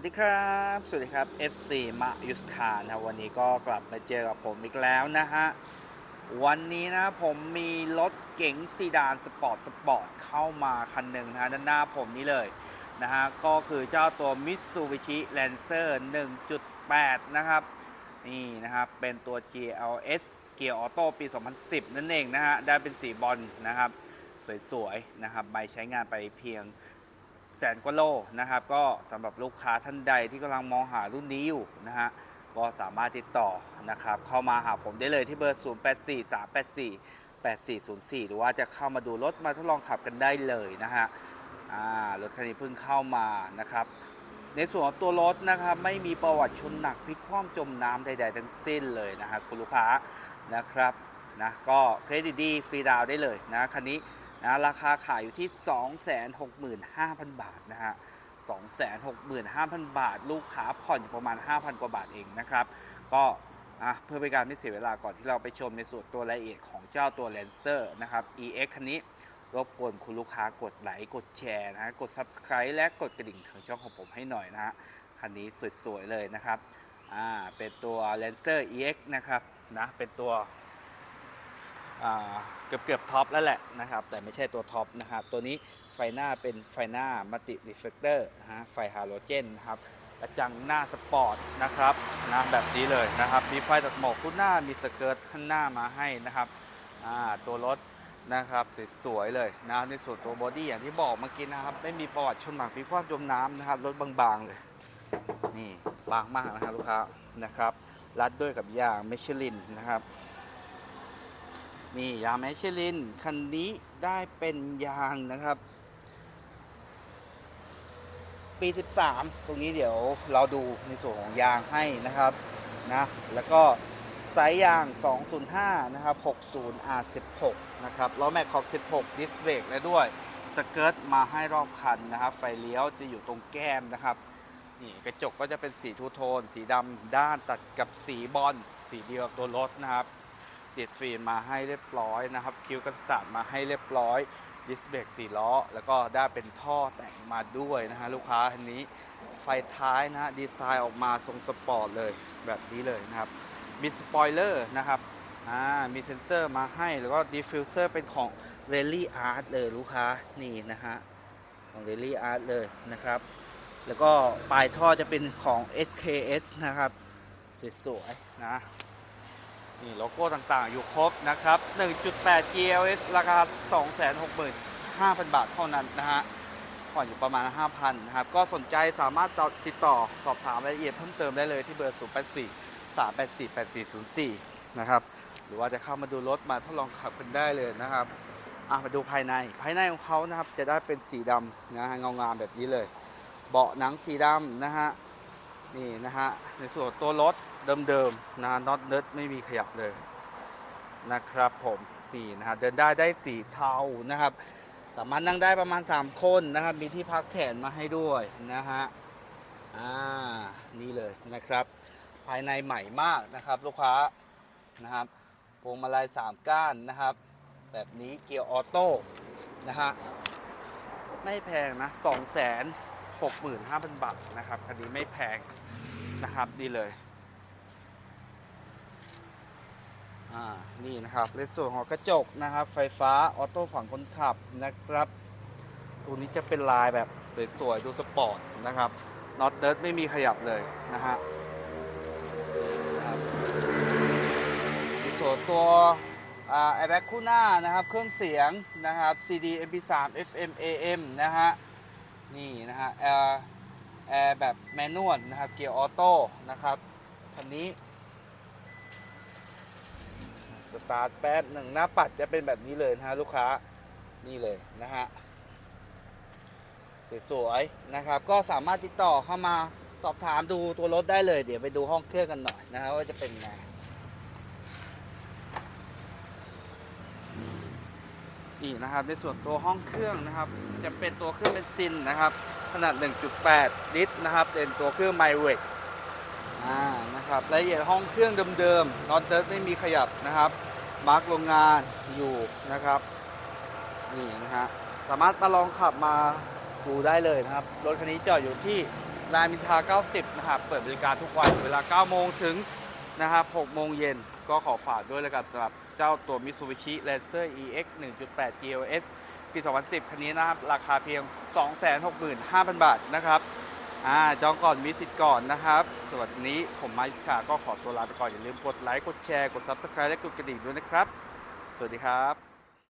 วัสดีครับ สวัสดีครับ FC มายุสคานะวันนี้ก็กลับมาเจอกับผมอีกแล้วนะฮะ วันนี้นะผมมีรถเก๋งซีดานสปอร์ตสปอร์ตเข้ามาคันหนึ่งนะฮะด้านหน้าผมนี้เลยนะฮะ ก็คือเจ้าตัว Mitsubishi Lancer 1.8 นะครับ นี่นะครับ เป็นตัว GLS เกียร์ออโต้ปี 2010 นั่นเองนะฮะ ได้เป็นสีบอลนะครับ สวยๆ นะครับ ใบใช้งานไปเพียง แสนกว่าโลนะครับ ก็สำหรับลูกค้าท่านใดที่กำลังมองหารุ่นนี้อยู่นะฮะก็สามารถติดต่อนะครับ เข้ามาหาผมได้เลยที่เบอร์ 084384 8404 หรือว่าจะเข้ามาดูรถมาทดลองขับกันได้เลยนะฮะรถคันนี้เพิ่งเข้ามานะครับ ในส่วนของตัวรถนะครับ ไม่มีประวัติชนหนักพลิกคว่ำจมน้ำใด ๆ ทั้งสิ้นเลยนะฮะคุณลูกค้านะครับนะก็เครดิตดีฟรีดาวได้เลยนะคันนี้ นะราคาขายอยู่ที่ 265,000 บาทนะฮะ265,000 บาท ลูกค้าผ่อนอยู่ประมาณ 5,000 กว่าบาทเองนะครับ ก็เพื่อเป็นการไม่เสียเวลาก่อนที่เราไปชมในส่วนตัวรายละเอียดของเจ้าตัว Lancer นะครับ EX คันนี้รบกวนคุณลูกค้ากดไลค์กดแชร์นะกด Subscribe และกดกระดิ่งทางช่องของผมให้หน่อยนะฮะคันนี้สวยๆเลยนะครับ อ่า เป็นตัว Lancer EX นะครับ นะ เป็นตัว เกือบเกือบท็อปแล้วแหละนะครับ แต่ไม่ใช่ตัวท็อปนะครับ ตัวนี้ไฟหน้าเป็นไฟหน้ามัลติรีเฟกเตอร์ฮะไฟฮาโลเจนนะครับกระจังหน้าสปอร์ตนะครับนะแบบนี้เลยนะครับ มีไฟตัดหมอกคู่หน้ามีสเกิร์ตข้างหน้ามาให้นะครับอ่าตัวรถนะครับสวยๆเลยนะในส่วนตัวบอดี้อย่างที่บอกเมื่อกี้นะครับ ไม่มีประวัติชนหนักพลิกคว่ำจมน้ำนะครับรถบางๆเลย นี่บางมากนะครับลูกค้านะครับรัดด้วยกับยางมิชลินนะครับ นี่ยางแมชชลินคันนี้ได้เป็นยางนะครับ ปี 13 ตรงนี้เดี๋ยวเราดูในส่วนของยางให้นะครับนะแล้วก็ไซส์ยาง 205 นะครับ 60 R16 นะครับล้อแม็กขอบ 16 ดิสเบรกและด้วย สเกิร์ตมาให้รอบคันนะครับ ไฟเลี้ยวจะอยู่ตรงแก้มนะครับ นี่กระจกก็จะเป็นสีทูโทน สีดำด้านตัดกับสีบอลสีเดียวกับตัวรถนะครับ ติดฟิล์มมาให้เรียบร้อยนะครับ คิ้วกันสาดมาให้เรียบร้อยดิสเบรกสี่ล้อ แล้วก็ได้เป็นท่อแต่งมาด้วยนะฮะลูกค้าคันนี้ไฟท้ายนะฮะดีไซน์ออกมาทรงสปอร์ตเลยแบบนี้เลยนะครับมีสปอยเลอร์นะครับอ่ามีเซ็นเซอร์มาให้แล้วก็ดิฟฟิวเซอร์เป็นของ r a l l y Art เลยลูกค้านี่นะฮะของ r a l l y Art เลยนะครับ แล้วก็ปลายท่อจะเป็นของ SKS นะครับสวยๆนะ นี่โลโก้ต่างๆ อยู่ครบนะครับ 1.8 GLS ราคา 265,000 บาทเท่านั้นนะฮะผ่อนอยู่ประมาณ 5,000นะครับ ก็สนใจสามารถติดต่อสอบถามรายละเอียดเพิ่มเติมได้เลยที่เบอร์ 084 384 8404 นะครับ หรือว่าจะเข้ามาดูรถมาทดลองขับกันได้เลยนะครับอะมาดูภายใน ภายในของเขานะครับ จะได้เป็นสีดำนะฮะเงางามแบบนี้เลย เบาะหนังสีดำนะฮะ นี่นะฮะ ในส่วนตัวรถ เดิมๆนะน็อตเนิร์ดไม่มีขยับเลยนะครับผมนี่นะฮะเดินได้ได้สีเทานะครับ สามารถนั่งได้ประมาณ 3 คนนะครับ มีที่พักแขนมาให้ด้วยนะฮะอ่านี่เลยนะครับ ภายในใหม่มากนะครับ ลูกค้านะครับพวงมาลัย3ก้านนะครับ แบบนี้เกียร์ออโต้นะฮะไม่แพงนะ2 6 5 0 0 0 บาทนะครับคันนี้ไม่แพงนะครับนี่เลย อ่านี่นะครับในส่วนของกระจกนะครับ ไฟฟ้าออโต้ฝั่งคนขับนะครับ ตัวนี้จะเป็นลายแบบสวยๆดูสปอร์ตนะครับน็อตเดิร์ดไม่มีขยับเลยนะฮะครับในส่วนตัวแอร์แบ็กคู่หน้านะครับ เครื่องเสียงนะครับ CD MP3 FM AM นะฮะนี่นะฮะแอร์แอร์แบบแมนนวลนะครับ เกียร์ออโต้นะครับคันนี้ สตาร์ทแป๊บหนึ่งหน้าปัดจะเป็นแบบนี้เลยนะฮะลูกค้านี่เลยนะฮะสวยๆนะครับ ก็สามารถติดต่อเข้ามาสอบถามดูตัวรถได้เลย เดี๋ยวไปดูห้องเครื่องกันหน่อยนะฮะว่าจะเป็นไงนี่นะครับในส่วนตัวห้องเครื่องนะครับ จะเป็นตัวเครื่องเบนซินนะครับ ขนาด 1.8 ลิตรนะครับ เป็นตัวเครื่องไมเวก อ่านะครับรายละเอียดห้องเครื่องเดิมๆน็อตเดิร์ไม่มีขยับนะครับมาร์กโรงงานอยู่นะครับนี่นะฮะสามารถมาลองขับมาดูได้เลยนะครับรถคันนี้จอดอยู่ที่รามอินทา 90 นะครับ เปิดบริการทุกวัน เวลา 9 โมงถึงนะครับ 6 โมงเย็น ก็ขอฝากด้วยแล้วกับสำหรับเจ้าตัว Mitsubishi Lancer EX 1.8 GLS ปี 2010 คันนี้นะครับ ราคาเพียง 265,000 บาทนะครับ อ่าจองก่อนมีสิทธิ์ก่อนนะครับสวัสดีผมมาอิสคาก็ขอตัวลาไปก่อนอย่าลืมกดไลค์กดแชร์กด Subscribe และกดกระดิ่งด้วยนะครับ สวัสดีครับ